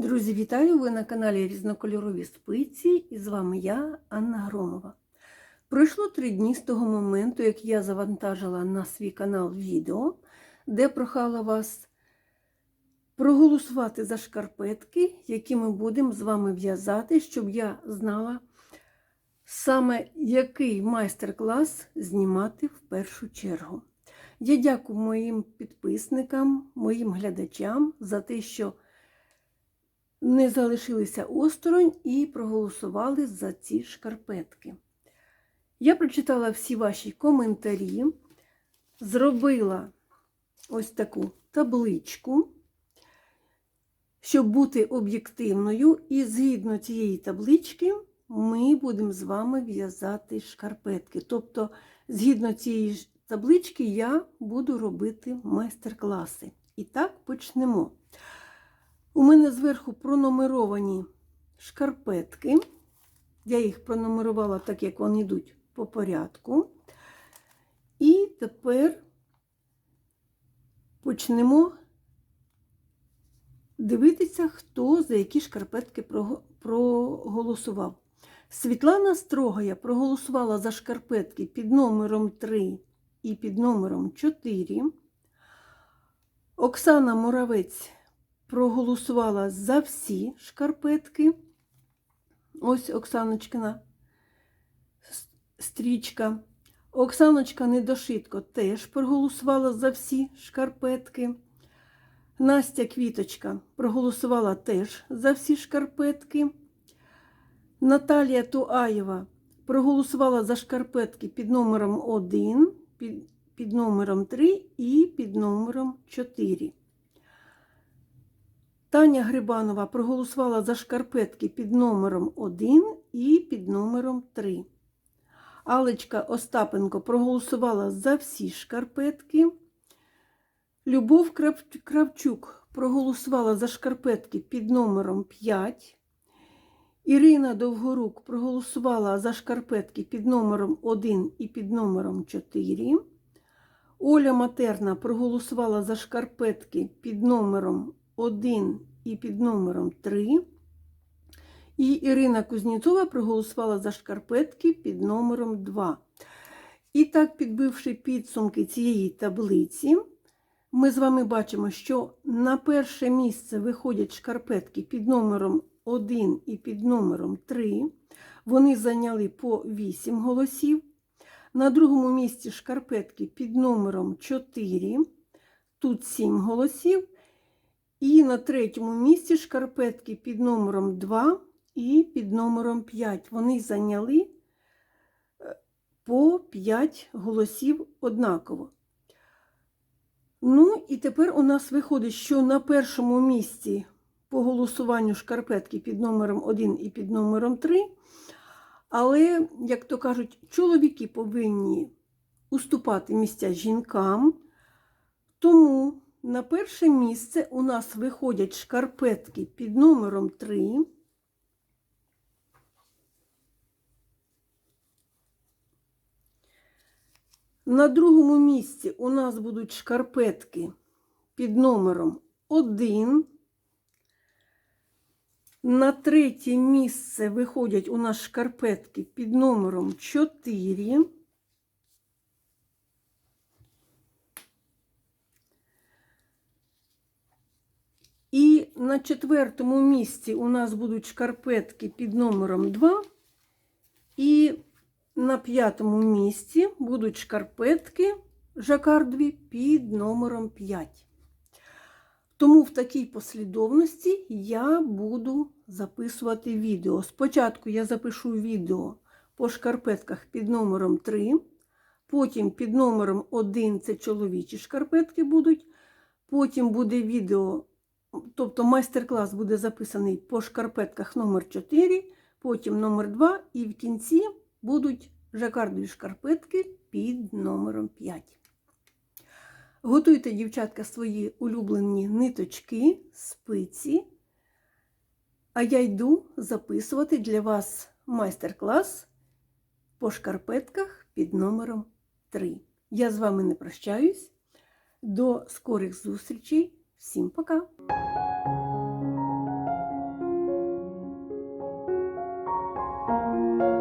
Друзі, вітаю! Ви на каналі Різнокольорові спиці і з вами я, Анна Громова. Пройшло три дні з того моменту, як я завантажила на свій канал відео, де прохала вас проголосувати за шкарпетки, які ми будемо з вами в'язати, щоб я знала саме який майстер-клас знімати в першу чергу. Я дякую моїм підписникам, моїм глядачам за те, що не залишилися осторонь і проголосували за ці шкарпетки. Я прочитала всі ваші коментарі, зробила ось таку табличку, щоб бути об'єктивною, і згідно цієї таблички ми будемо з вами в'язати шкарпетки. Тобто, згідно цієї таблички, я буду робити майстер-класи. І так почнемо. У мене зверху пронумеровані шкарпетки. Я їх пронумерувала так, як вони йдуть по порядку. І тепер почнемо дивитися, хто за які шкарпетки проголосував. Світлана Строгая проголосувала за шкарпетки під номером 3 і під номером 4. Оксана Моравець проголосувала за всі шкарпетки. Ось Оксаночкина стрічка. Оксаночка Недошитко теж проголосувала за всі шкарпетки. Настя Квіточка проголосувала теж за всі шкарпетки. Наталія Туаєва проголосувала за шкарпетки під номером 1, під, під номером 3 і під номером 4. Таня Грибанова проголосувала за шкарпетки під номером 1 і під номером 3. Алечка Остапенко проголосувала за всі шкарпетки. Любов Кравчук проголосувала за шкарпетки під номером 5. Ірина Довгорук проголосувала за шкарпетки під номером 1 і під номером 4. Оля Матерна проголосувала за шкарпетки під номером 1 і під номером 3. І Ірина Кузнєцова проголосувала за шкарпетки під номером 2. І так, підбивши підсумки цієї таблиці, ми з вами бачимо, що на перше місце виходять шкарпетки під номером 1 і під номером 3. Вони зайняли по 8 голосів. На другому місці шкарпетки під номером 4, тут 7 голосів. І на третьому місці шкарпетки під номером 2 і під номером 5. Вони зайняли е, по 5 голосів однаково. Ну, і тепер у нас виходить, що на першому місці по голосуванню шкарпетки під номером 1 і під номером 3. Але, як то кажуть, чоловіки повинні уступати місця жінкам. Тому на перше місце у нас виходять шкарпетки під номером 3. На другому місці у нас будуть шкарпетки під номером 1. На третє місце виходять у нас шкарпетки під номером 4. І на четвертому місці у нас будуть шкарпетки під номером 2. І на п'ятому місці будуть шкарпетки жакардові під номером 5. Тому в такій послідовності я буду записувати відео. Спочатку я запишу відео по шкарпетках під номером 3, потім під номером 1 це чоловічі шкарпетки будуть, потім буде відео Тобто майстер-клас буде записаний по шкарпетках номер 4 потім номер 2 і в кінці будуть жакардові шкарпетки під номером 5. Готуйте, дівчатка, свої улюблені ниточки, спиці, а я йду записувати для вас майстер-клас по шкарпетках під номером 3. Я з вами не прощаюсь. До скорих зустрічей! Всім пока! Música